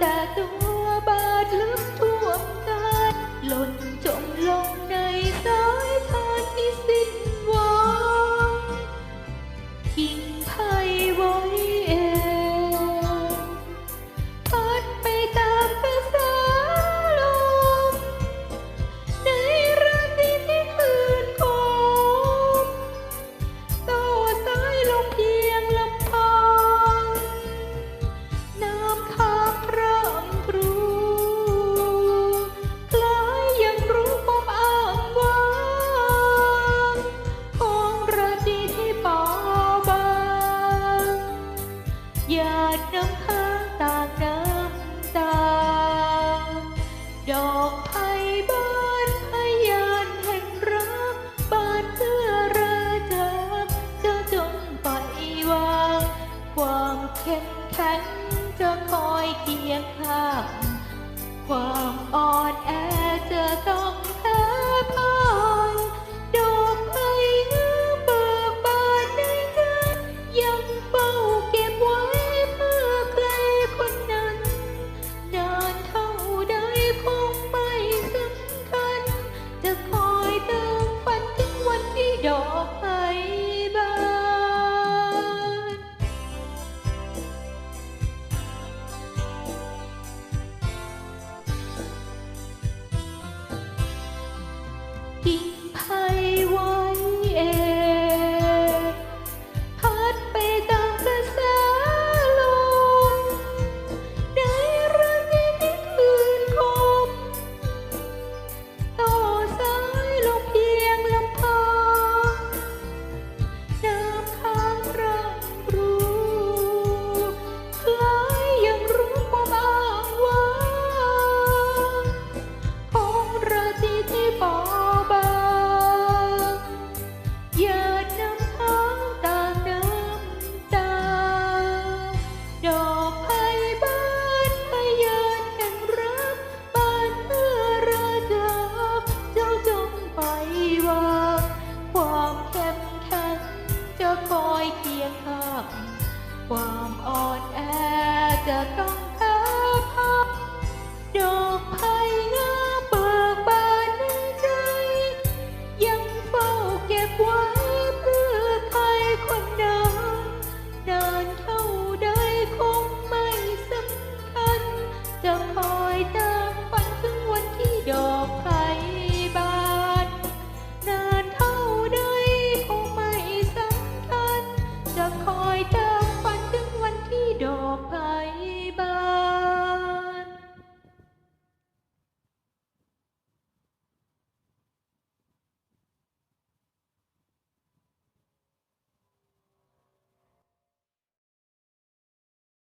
แต่ตัวบาดลึกท่วมกายหล่น ความอ่อนแอจะต้อง